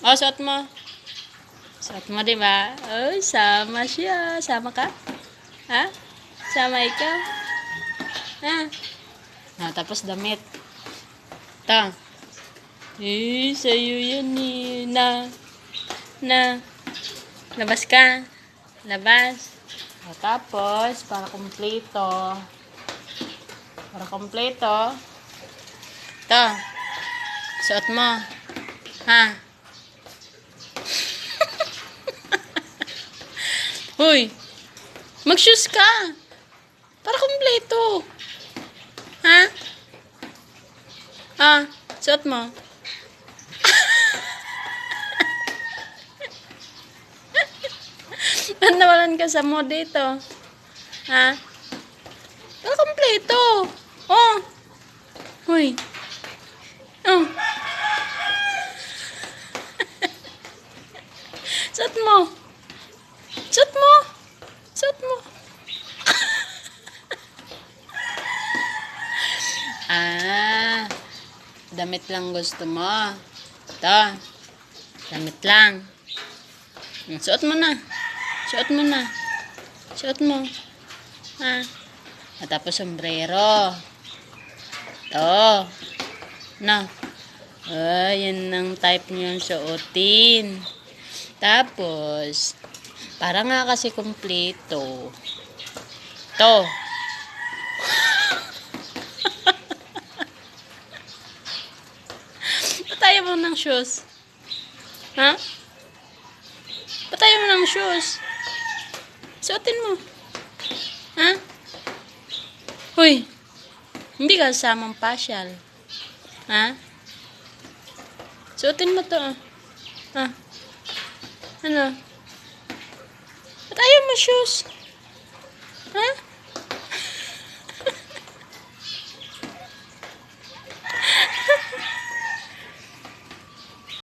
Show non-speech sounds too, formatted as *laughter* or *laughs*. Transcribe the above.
Oh, suot mo. Suot mo, di ba? Oh, sama siya. Sama ka? Ha? Sama ikaw? Ha? Ah, tapos damit. Ito. Eh, sa'yo yan eh. Na. Na. Labas ka. Labas. O, tapos, para kumpleto. Para kumpleto. Ito. Suot mo. Ha? Hoy! Mag-shoes ka! Para kumpleto. Ha? Ah, suot mo. *laughs* Nawalan ka sa mo dito? Ha? Para kumpleto. Oh! Hoy! Oh! *laughs* Suot mo! Suot mo! Suot mo! Ah, damit lang gusto mo. Ito. Damit lang. Suot mo na. Suot mo na. Suot mo. Ha? At tapos sombrero. Ito. Na. Ah, yan ang type niyang suotin. Tapos, para nga kasi kumpleto. To. Patayo mo ng shoes. Ha? Patayo mo ng shoes. Suotin mo. Ha? Huy. Hindi ka samang pasyal. Ha? Suotin mo to. ah. Ha? Ano? Ba't ayaw mo shoes? Ha?